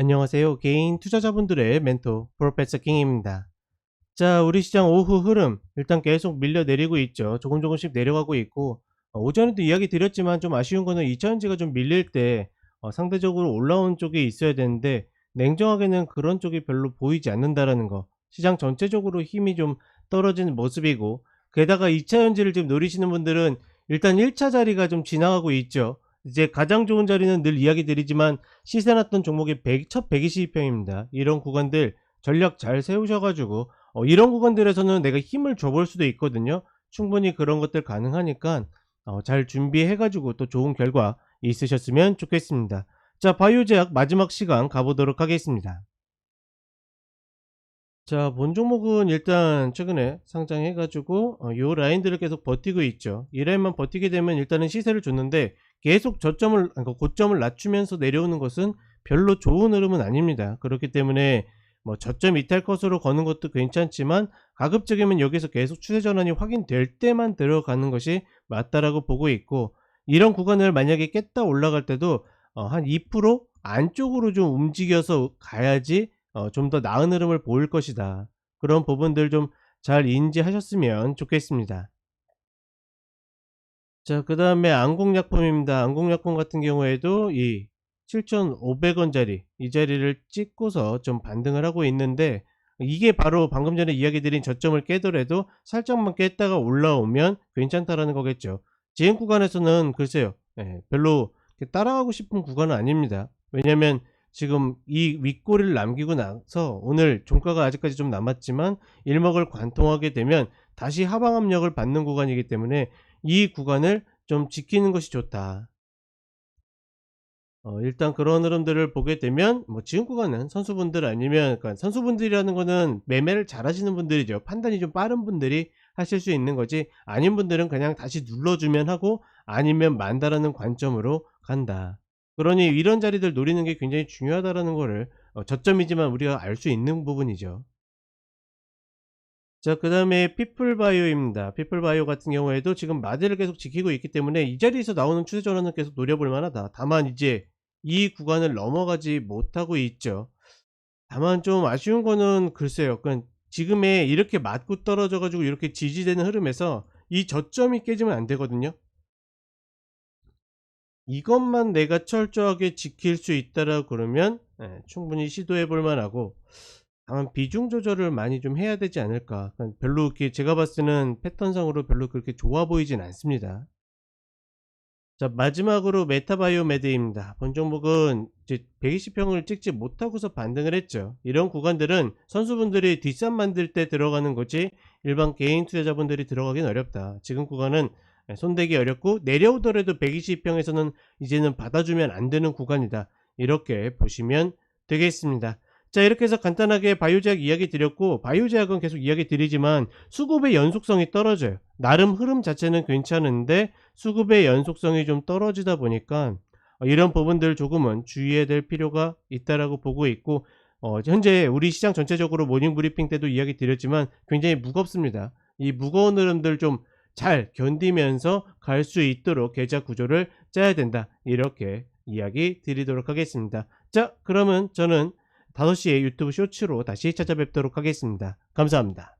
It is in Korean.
안녕하세요. 개인 투자자분들의 멘토 프로페서 킹입니다. 자, 우리 시장 오후 흐름 일단 계속 밀려 내리고 있죠. 조금 조금씩 내려가고 있고 어, 오전에도 이야기 드렸지만 좀 아쉬운 거는 2차전지가 좀 밀릴 때 어, 상대적으로 올라온 쪽에 있어야 되는데 냉정하게는 그런 쪽이 별로 보이지 않는다라는 거. 시장 전체적으로 힘이 좀 떨어지는 모습이고 게다가 2차전지를 지금 노리시는 분들은 일단 1차 자리가 좀 지나가고 있죠. 이제 가장 좋은 자리는 늘 이야기 드리지만 시세 났던 종목이 100, 첫 122평입니다. 이런 구간들 전략 잘 세우셔가지고 어, 이런 구간들에서는 내가 힘을 줘볼 수도 있거든요. 충분히 그런 것들 가능하니까 어, 잘 준비해가지고 또 좋은 결과 있으셨으면 좋겠습니다. 자, 바이오제약 마지막 시간 가보도록 하겠습니다. 자, 본 종목은 일단 최근에 상장해가지고 어, 요 라인들을 계속 버티고 있죠. 이 라인만 버티게 되면 일단은 시세를 줬는데 계속 저점을 그러니까 고점을 낮추면서 내려오는 것은 별로 좋은 흐름은 아닙니다. 그렇기 때문에 뭐 저점 이탈 컷으로 거는 것도 괜찮지만 가급적이면 여기서 계속 추세 전환이 확인될 때만 들어가는 것이 맞다라고 보고 있고 이런 구간을 만약에 깼다 올라갈 때도 어, 한 2% 안쪽으로 좀 움직여서 가야지 어, 좀 더 나은 흐름을 보일 것이다. 그런 부분들 좀 잘 인지하셨으면 좋겠습니다. 자, 그 다음에 안공약품입니다. 안공약품 같은 경우에도 이 7,500원짜리 이 자리를 찍고서 좀 반등을 하고 있는데 이게 바로 방금 전에 이야기 드린 저점을 깨더라도 살짝만 깼다가 올라오면 괜찮다라는 거겠죠. 지금 구간에서는 글쎄요. 예, 별로 따라가고 싶은 구간은 아닙니다. 왜냐면 지금 이 윗꼬리를 남기고 나서 오늘 종가가 아직까지 좀 남았지만 일목을 관통하게 되면 다시 하방 압력을 받는 구간이기 때문에 이 구간을 좀 지키는 것이 좋다. 어, 일단 그런 흐름들을 보게 되면 뭐 지금 구간은 선수분들 아니면 그러니까 선수분들이라는 거는 매매를 잘 하시는 분들이죠. 판단이 좀 빠른 분들이 하실 수 있는 거지 아닌 분들은 그냥 다시 눌러주면 하고 아니면 만다라는 관점으로 간다. 그러니 이런 자리들 노리는 게 굉장히 중요하다라는 거를 어, 저점이지만 우리가 알 수 있는 부분이죠. 자, 그 다음에 피플바이오입니다. 피플바이오 같은 경우에도 지금 마디를 계속 지키고 있기 때문에 이 자리에서 나오는 추세 전환은 계속 노려볼 만하다. 다만 이제 이 구간을 넘어가지 못하고 있죠. 다만 좀 아쉬운 거는 글쎄요. 지금에 이렇게 맞고 떨어져가지고 이렇게 지지되는 흐름에서 이 저점이 깨지면 안 되거든요. 이것만 내가 철저하게 지킬 수 있다라고 그러면 예, 충분히 시도해 볼 만하고 다만 비중 조절을 많이 좀 해야 되지 않을까. 그러니까 별로 이렇게 제가 봤을 때는 패턴상으로 별로 그렇게 좋아 보이진 않습니다. 자 마지막으로 메타바이오메드입니다. 본 종목은 이제 120평을 찍지 못하고서 반등을 했죠. 이런 구간들은 선수분들이 뒷산 만들 때 들어가는 거지 일반 개인 투자자분들이 들어가긴 어렵다. 지금 구간은 손대기 어렵고 내려오더라도 120평에서는 이제는 받아주면 안 되는 구간이다. 이렇게 보시면 되겠습니다 자 이렇게 해서 간단하게 바이오제약 이야기 드렸고 바이오제약은 계속 이야기 드리지만 수급의 연속성이 떨어져요. 나름 흐름 자체는 괜찮은데 수급의 연속성이 좀 떨어지다 보니까 어, 이런 부분들 조금은 주의해야 될 필요가 있다라고 보고 있고 어, 현재 우리 시장 전체적으로 모닝 브리핑 때도 이야기 드렸지만 굉장히 무겁습니다. 이 무거운 흐름들 좀 잘 견디면서 갈 수 있도록 계좌 구조를 짜야 된다. 이렇게 이야기 드리도록 하겠습니다. 자 그러면 저는 5시에 유튜브 쇼츠로 다시 찾아뵙도록 하겠습니다. 감사합니다.